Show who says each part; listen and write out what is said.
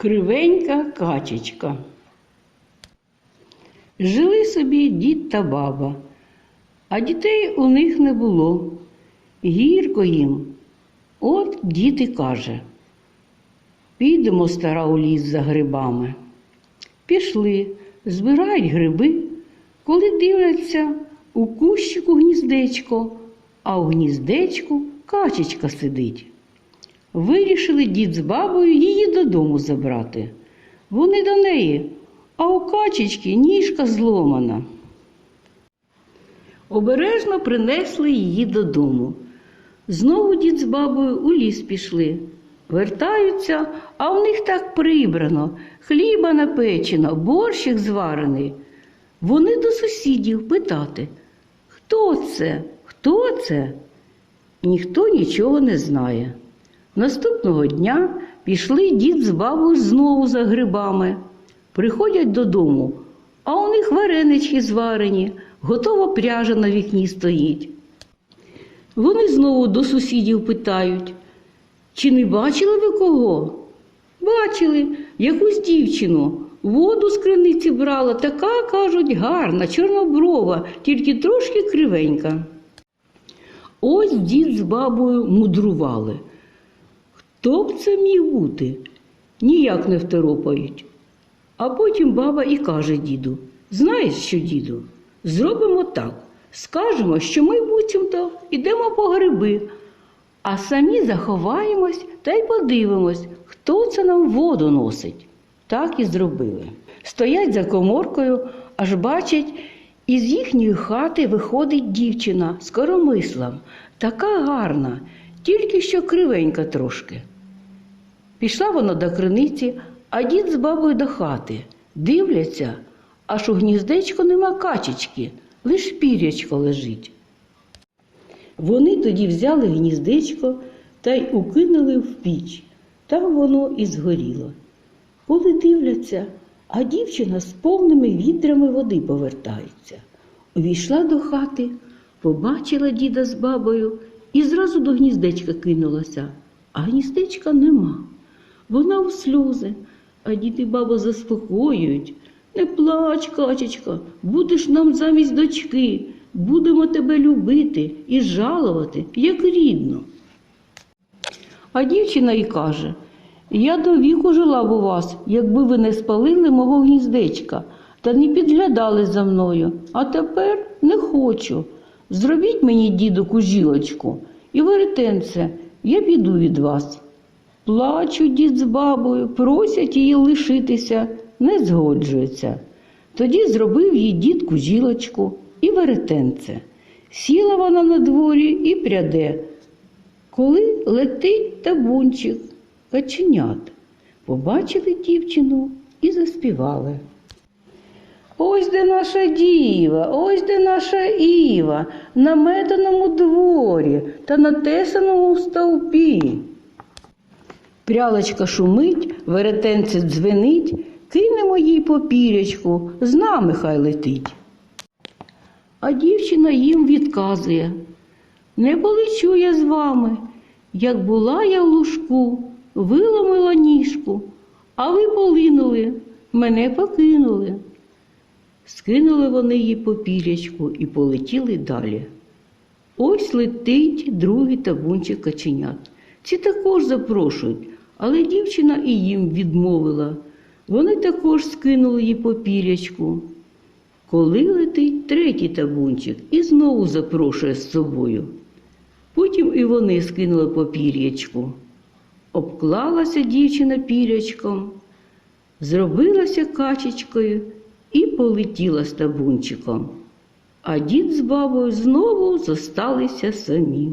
Speaker 1: Кривенька качечка. Жили собі дід та баба, а дітей у них не було. Гірко їм. От дід і каже. Підемо, стара, у ліс за грибами. Пішли, збирають гриби, коли дивляться у кущику гніздечко, а у гніздечку качечка сидить. Вирішили дід з бабою її додому забрати. Вони до неї, а у качечки ніжка зломана. Обережно принесли її додому. Знову дід з бабою у ліс пішли. Вертаються, а в них так прибрано, хліба напечено, борщик зварений. Вони до сусідів питати, хто це? Хто це? Ніхто нічого не знає. Наступного дня пішли дід з бабою знову за грибами. Приходять додому, а у них варенички зварені, готова пряжа на вікні стоїть. Вони знову до сусідів питають, чи не бачили ви кого? Бачили, якусь дівчину. Воду з криниці брала, така, кажуть, гарна, чорноброва, тільки трошки кривенька. Ось дід з бабою мудрували. Хто б це міг бути? Ніяк не второпають. А потім баба і каже діду: Знаєш що, діду, зробимо так. Скажемо, що ми буцімто йдемо по гриби, а самі заховаємось та й подивимось, хто це нам воду носить. Так і зробили. Стоять за коморкою, аж бачать, із їхньої хати виходить дівчина з коромислом, така гарна, тільки що кривенька трошки. Пішла вона до криниці, а дід з бабою до хати. Дивляться, аж у гніздечку нема качечки, лиш пірячко лежить. Вони тоді взяли гніздечко та й укинули в піч. Там воно і згоріло. Коли дивляться, а дівчина з повними відрами води повертається. Увійшла до хати, побачила діда з бабою і зразу до гніздечка кинулася, а гніздечка нема. Вона у сльози, а дід і баба заспокоюють. Не плач, качечка, будеш нам замість дочки, будемо тебе любити і жалувати, як рідну. А дівчина й каже: Я до віку жила б у вас, якби ви не спалили мого гніздечка та не підглядали за мною, а тепер не хочу. Зробіть мені, діду, кужілочку, і веретенце, я піду від вас. Плачуть дід з бабою, просять її лишитися, не згоджуються. Тоді зробив їй дід кужілочку і веретенце. Сіла вона на дворі і пряде, коли летить табунчик каченят. Побачили дівчину і заспівали. Ось де наша діва, ось де наша Іва, на метаному дворі та на тесаному стовпі. Прялочка шумить, веретенце дзвенить, кинемо їй попірячку, з нами хай летить. А дівчина їм відказує Не полечу я з вами, як була я в лужку, виломила ніжку, а ви полинули, мене покинули. Скинули вони її попірячку і полетіли далі. Ось летить другий табунчик каченят. Ці також запрошують, але дівчина і їм відмовила. Вони також скинули їй попірячку. Коли летить третій табунчик і знову запрошує з собою. Потім і вони скинули попір'ячку. Обклалася дівчина пірячком, зробилася качечкою і полетіла з табунчиком. А дід з бабою знову зосталися самі.